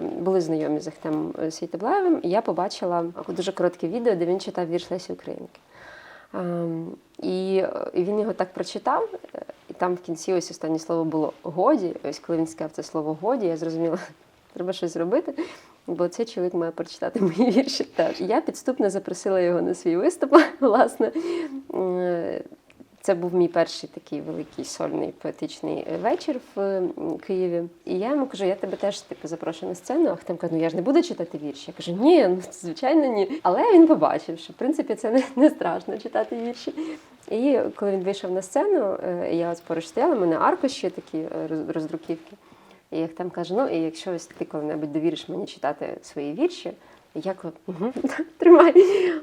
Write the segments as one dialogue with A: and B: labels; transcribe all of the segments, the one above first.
A: були знайомі з Ахтемом Світоблаєвим, і я побачила дуже коротке відео, де він читав вірш Лесі Українки. Ем, І, він його так прочитав, е, і там в кінці ось останнє слово було годі. Ось коли він сказав це слово годі, я зрозуміла, треба щось зробити, бо цей чоловік має прочитати мої вірші теж. Я підступно запросила його на свій виступ, власне. Це був мій перший такий великий сольний поетичний вечір в Києві. І я йому кажу, я тебе теж типу запрошую на сцену. Ахтем каже, ну я ж не буду читати вірші. Я кажу, ні, ну звичайно, ні. Але він побачив, що в принципі це не, не страшно читати вірші. І коли він вийшов на сцену, е, я от поруч стояла, мене аркуші такі е, роздруківки. І Ахтем каже: ну і якщо ось ти коли-небудь довіриш мені читати свої вірші, я кажу, угу, тримай.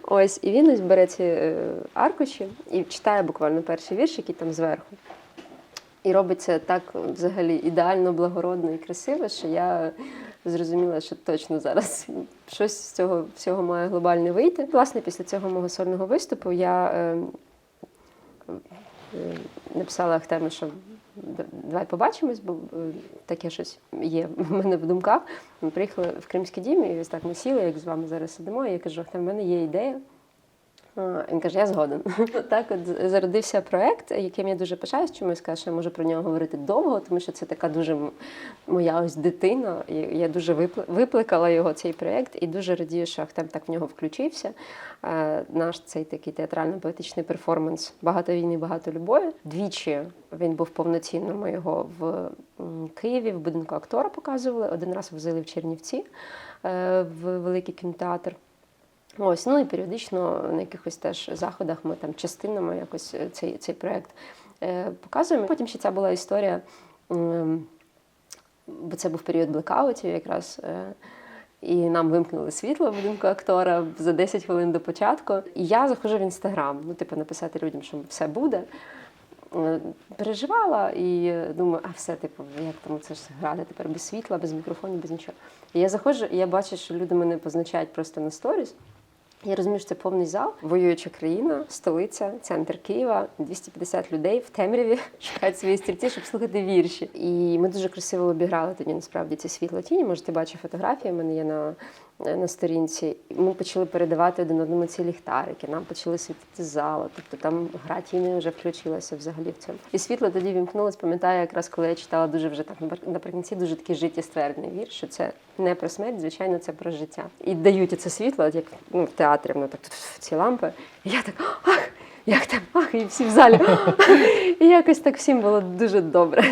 A: Ось, і він ось бере ці е, аркуші і читає буквально перший вірш, який там зверху. І робить це так взагалі ідеально, благородно і красиво, що я зрозуміла, що точно зараз щось з цього всього має глобальне вийти. Власне, після цього мого сольного виступу я е, е, написала Ахтему, що давай побачимось, бо е, таке щось є в мене в думках. Ми приїхали в Кримський дім, і ось так ми сіли, як з вами зараз сидимо. І я кажу, Ахтем, в мене є ідея. А, Він каже, я згоден. Так от зародився проект, яким я дуже пишаюсь, чому я сказала, що я можу про нього говорити довго, тому що це така дуже моя ось дитина. Я дуже випл- випликала його цей проект і дуже радію, що Ахтем так в нього включився. Е, Наш цей такий театрально-поетичний перформанс Багато війни, багато любові. Двічі він був повноцінно. Ми в Києві, в будинку актора показували. Один раз возили в Чернівці е, в великий кінотеатр. Ось, ну і періодично на якихось теж заходах ми там частинами якось е, цей, цей проект е, показуємо. Потім ще ця була історія, м, бо це був період блекаутів якраз. е, І нам вимкнули світло в будинку актора за 10 хвилин до початку. І я заходжу в інстаграм, ну, типу, написати людям, що все буде. Е, Переживала і думаю, а все, типу, як там це ж грати тепер без світла, без мікрофонів, без нічого. І я заходжу, і я бачу, що люди мене позначають просто на сторіс. Я розумію, що це повний зал, воююча країна, столиця, центр Києва, 250 людей в темряві шукають свої стільці, щоб слухати вірші. І ми дуже красиво обіграли тоді насправді ці світло тіні. Може, ти бачив фотографії, в мене є на, на сторінці. Ми почали передавати один одному ці ліхтарики, нам почали світити зала. Тобто там гра тіни вже включилася взагалі в цьому. І світло тоді вімкнулось. Пам'ятаю, якраз коли я читала дуже вже так наприкінці, дуже такий життєстверний вірш, що це не про смерть, звичайно, це про життя. І дають це світло, як ну, театрі, воно так ці лампи. І я так ах, як там, ах, і всі в залі. І якось так всім було дуже добре.